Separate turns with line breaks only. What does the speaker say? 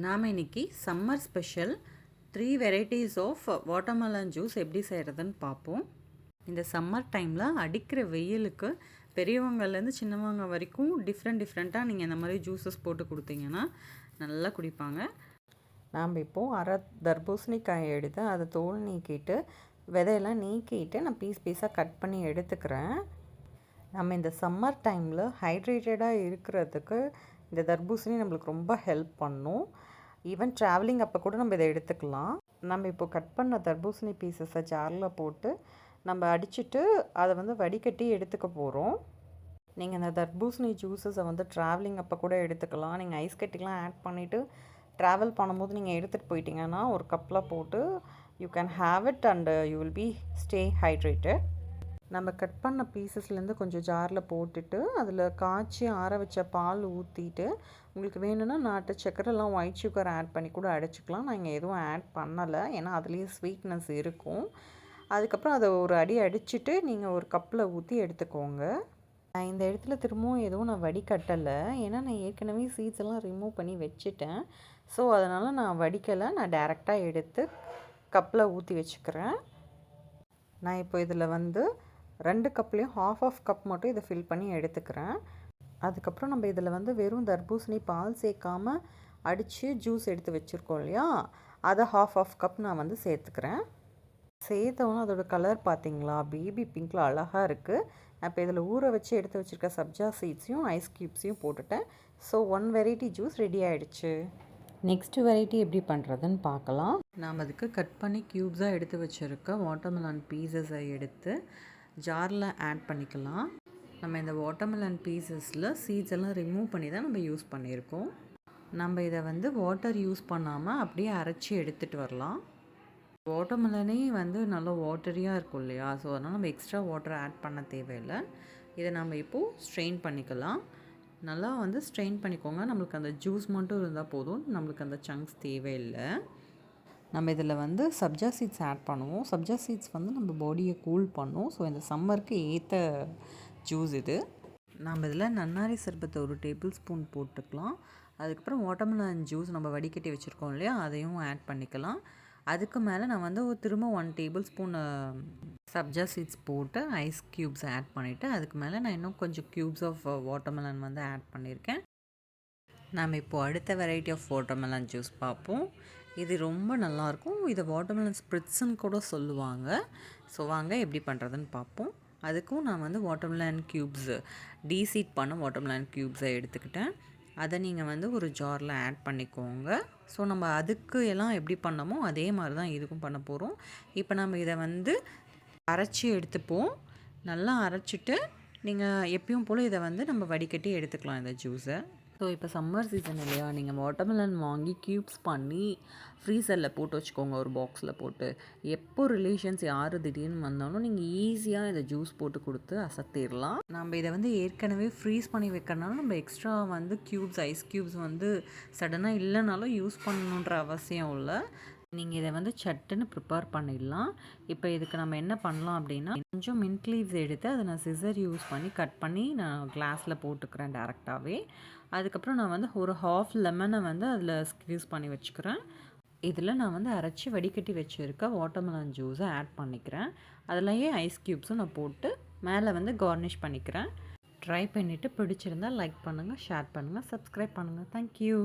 நாம் இன்னைக்கு summer special three varieties of watermelon juice எப்படி செய்கிறதுன்னு பார்ப்போம். இந்த சம்மர் டைமில் அடிக்கிற வெயிலுக்கு பெரியவங்கள்லேருந்து சின்னவங்க வரைக்கும் டிஃப்ரெண்ட் டிஃப்ரெண்ட்டாக நீங்கள் இந்த மாதிரி ஜூஸஸ் போட்டு கொடுத்தீங்கன்னா நல்லா குடிப்பாங்க.
நாம் இப்போது அரை தர்பூசணிக்காயை எடுத்து அதை தோல் நீக்கிட்டு விதையெல்லாம் நீக்கிட்டு நான் பீஸ் பீஸாக கட் பண்ணி எடுத்துக்கிறேன். நம்ம இந்த சம்மர் டைமில் ஹைட்ரேட்டடாக இருக்கிறதுக்கு இந்த தர்பூசணி நம்மளுக்கு ரொம்ப ஹெல்ப் பண்ணும். ஈவன் ட்ராவலிங் அப்போ கூட நம்ம இதை எடுத்துக்கலாம். நம்ம இப்போ கட் பண்ண தர்பூசணி பீசஸை ஜாரில் போட்டு நம்ம அடிச்சுட்டு அதை வந்து வடிகட்டி எடுத்துக்க போகிறோம் நீங்கள் இந்த தர்பூசணி ஜூஸஸை வந்து ட்ராவலிங் அப்போ கூட எடுத்துக்கலாம். நீங்கள் ஐஸ் கட்டிலாம் ஆட் பண்ணிவிட்டு ட்ராவல் பண்ணும்போது நீங்கள் எடுத்துகிட்டு போயிட்டீங்கன்னா ஒரு கப்பில் போட்டு you can have it and you will be stay hydrated நம்ம கட் பண்ண பீசஸ்லேருந்து கொஞ்சம் ஜாரில் போட்டுட்டு அதில் காய்ச்சி ஆற வச்ச பால் ஊற்றிட்டு உங்களுக்கு வேணும்னா நாட்டு சக்கரைலாம் ஒயிட் சுகர் ஆட் பண்ணி கூட அடைச்சிக்கலாம். நான் இங்கே எதுவும் ஆட் பண்ணலை. ஏன்னா அதுலேயே ஸ்வீட்னஸ் இருக்கும். அதுக்கப்புறம் அதை ஒரு அடி அடிச்சுட்டு நீங்கள் ஒரு கப்பில் ஊற்றி எடுத்துக்கோங்க. நான் இந்த இடத்துல திரும்பவும் எதுவும் நான் வடிகட்டலை. ஏன்னா நான் ஏற்கனவே சீட்ஸ் எல்லாம் ரிமூவ் பண்ணி வச்சுட்டேன். ஸோ அதனால் நான் வடிக்கலை. நான் டேரெக்டாக எடுத்து கப்பில் ஊற்றி வச்சுக்கிறேன். நான் இப்போ இதில் வந்து ரெண்டு கப்லேயும் ஹாஃப் ஆஃப் கப் மட்டும் இதை ஃபில் பண்ணி எடுத்துக்கிறேன். அதுக்கப்புறம் நம்ம இதில் வந்து வெறும் தர்பூசணி பால் சேர்க்காம அடித்து ஜூஸ் எடுத்து வச்சுருக்கோம் இல்லையா? அதை ஹாஃப் ஆஃப் கப் நான் வந்து சேர்த்துக்கிறேன். சேர்த்தவொன்னே அதோடய கலர் பார்த்தீங்களா? பேபி பிங்க்கில் அழகாக இருக்குது நான் இப்போ இதில் ஊற வச்சு எடுத்து வச்சுருக்க சப்ஜா சீட்ஸையும் ஐஸ் க்யூப்ஸையும் போட்டுட்டேன். So one variety juice ready ஆகிடுச்சு நெக்ஸ்ட்டு வெரைட்டி எப்படி பண்ணுறதுன்னு பார்க்கலாம்.
நாம் அதுக்கு கட் பண்ணி க்யூப்ஸாக எடுத்து வச்சுருக்க வாட்டர்மெலான் பீசஸை எடுத்து ஜாரில் ஆட் பண்ணிக்கலாம். நம்ம இந்த வாட்டர்மெலன் பீசஸில் சீட்ஸ் எல்லாம் ரிமூவ் பண்ணி தான் நம்ம யூஸ் பண்ணியிருக்கோம். நம்ம இதை வந்து வாட்டர் யூஸ் பண்ணாமல் அப்படியே அரைச்சி எடுத்துகிட்டு வரலாம். வாட்டர்மெலனே வந்து நல்லா வாட்டரியாக இருக்கும் இல்லையா? ஸோ அதனால் நம்ம எக்ஸ்ட்ரா வாட்டர் ஆட் பண்ண தேவையில்லை. இதை நம்ம இப்போது ஸ்ட்ரெயின் பண்ணிக்கலாம். நல்லா வந்து ஸ்ட்ரெயின் பண்ணிக்கோங்க. நம்மளுக்கு அந்த ஜூஸ் மட்டும் இருந்தால் போதும். நம்மளுக்கு அந்த சங்க்ஸ் தேவையில்லை. நம்ம இதில் வந்து சப்ஜா சீட்ஸ் ஆட் பண்ணுவோம். சப்ஜா சீட்ஸ் வந்து நம்ம பாடியை கூல் பண்ணும். ஸோ இந்த சம்மருக்கு ஏற்ற ஜூஸ் இது. நம்ம இதில் நன்னாரி சர்பத்தை ஒரு டேபிள் ஸ்பூன் போட்டுக்கலாம். அதுக்கப்புறம் வாட்டர்மெலன் ஜூஸ் நம்ம வடிகட்டி வச்சுருக்கோம் இல்லையா? அதையும் ஆட் பண்ணிக்கலாம். அதுக்கு மேலே நான் வந்து திரும்ப one table spoon sabja seeds போட்டு ஐஸ் க்யூப்ஸ் ஆட் பண்ணிவிட்டு அதுக்கு மேலே நான் இன்னும் கொஞ்சம் க்யூப்ஸ் ஆஃப் வாட்டர்மெலன் வந்து ஆட் பண்ணியிருக்கேன். நாம் இப்போது அடுத்த வெரைட்டி ஆஃப் வாட்டர்மெலன் ஜூஸ் பார்ப்போம். இது ரொம்ப நல்லாயிருக்கும் இதை வாட்டர்மெலன் ஸ்ப்ரிட்ஸுன்னு கூட சொல்லுவாங்க. ஸோ வாங்க எப்படி பண்ணுறதுன்னு பார்ப்போம் அதுக்கும் நான் வந்து வாட்டர்மெலன் க்யூப்ஸு டீசீட் பண்ண வாட்டர்மெலன் க்யூப்ஸை எடுத்துக்கிட்டேன். அதை நீங்கள் வந்து ஒரு ஜாரில் ஆட் பண்ணிக்கோங்க. ஸோ நம்ம அதுக்கு எல்லாம் எப்படி பண்ணமோ அதே மாதிரி தான் இதுக்கும் பண்ண போகிறோம் இப்போ நம்ம இதை வந்து அரைச்சி எடுத்துப்போம். நல்லா அரைச்சிட்டு நீங்கள் எப்பயும் போல் இதை வந்து நம்ம வடிகட்டி எடுத்துக்கலாம் இந்த ஜூஸை ஸோ இப்போ சம்மர் சீசன் இல்லையா? நீங்கள் வாட்டர்மெலன் வாங்கி க்யூப்ஸ் பண்ணி ஃப்ரீசரில் போட்டு வச்சுக்கோங்க ஒரு பாக்ஸில் போட்டு. எப்போ ரிலேஷன்ஸ் யார் திடீர்னு வந்தாலும் நீங்கள் ஈஸியாக இதை ஜூஸ் போட்டு கொடுத்து அசத்திடலாம் நம்ம இதை வந்து ஏற்கனவே ஃப்ரீஸ் பண்ணி வைக்கிறனால நம்ம எக்ஸ்ட்ரா வந்து க்யூப்ஸ் ஐஸ் க்யூப்ஸ் வந்து சடனாக இல்லைனாலும் யூஸ் பண்ணணுன்ற அவசியம் இல்லை. நீங்கள் இதை வந்து சட்டுன்னு ப்ரிப்பேர் பண்ணிடலாம். இப்போ இதுக்கு நம்ம என்ன பண்ணலாம் அப்படின்னா கொஞ்சம் மின்ட் லீவ்ஸ் எடுத்து அதை நான் சிசர் யூஸ் பண்ணி கட் பண்ணி நான் கிளாஸில் போட்டுக்கிறேன் டேரெக்டாகவே அதுக்கப்புறம் நான் வந்து ஒரு ஹாஃப் லெமனை வந்து அதில் ஸ்க்யூஸ் பண்ணி வச்சுக்கிறேன். இதில் நான் வந்து அரைச்சி வடிகட்டி வச்சுருக்க வாட்டர்மெலன் ஜூஸை ஆட் பண்ணிக்கிறேன். அதுலேயே ஐஸ் க்யூப்ஸும் நான் போட்டு மேலே வந்து கார்னிஷ் பண்ணிக்கிறேன். ட்ரை பண்ணிவிட்டு பிடிச்சிருந்தால் லைக் பண்ணுங்கள் ஷேர் பண்ணுங்கள் சப்ஸ்கிரைப் பண்ணுங்கள் தேங்க்யூ